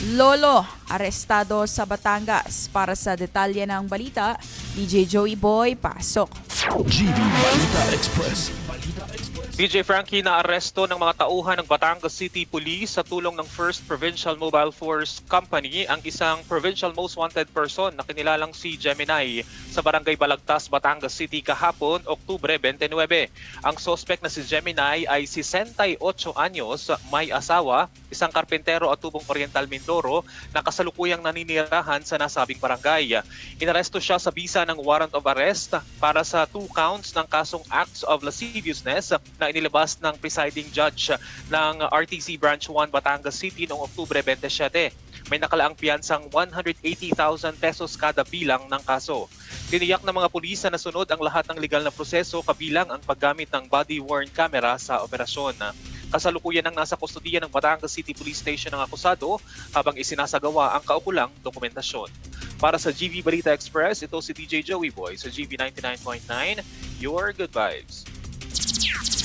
Lolo, arestado sa Batangas. Para sa detalye ng balita, DJ Joey Boy, pasok. GV Balita Express. DJ Frankie na aresto ng mga tauhan ng Batangas City Police sa tulong ng First Provincial Mobile Force Company ang isang provincial most wanted person na kinilalang si Gemini sa Barangay Balagtas, Batangas City kahapon, Oktubre 29. Ang suspect na si Gemini ay 68 anyos, may asawa, isang karpentero at tubong Oriental Mindoro na kasalukuyang naninirahan sa nasabing barangay. Inaresto siya sa bisa ng warrant of arrest para sa two counts ng kasong acts of lasciviousness na inilabas ng presiding judge ng RTC Branch 1 Batangas City noong Oktubre 27. May nakalaang piyansang 180,000 pesos kada bilang ng kaso. Tiniyak ng mga pulis na nasunod ang lahat ng legal na proseso kabilang ang paggamit ng body-worn camera sa operasyon. Kasalukuyan ang nasa kustodiya ng Batangas City Police Station ng akusado habang isinasagawa ang kaukulang dokumentasyon. Para sa GV Balita Express, ito si DJ Joey Boy sa GV 99.9, Your Good Vibes.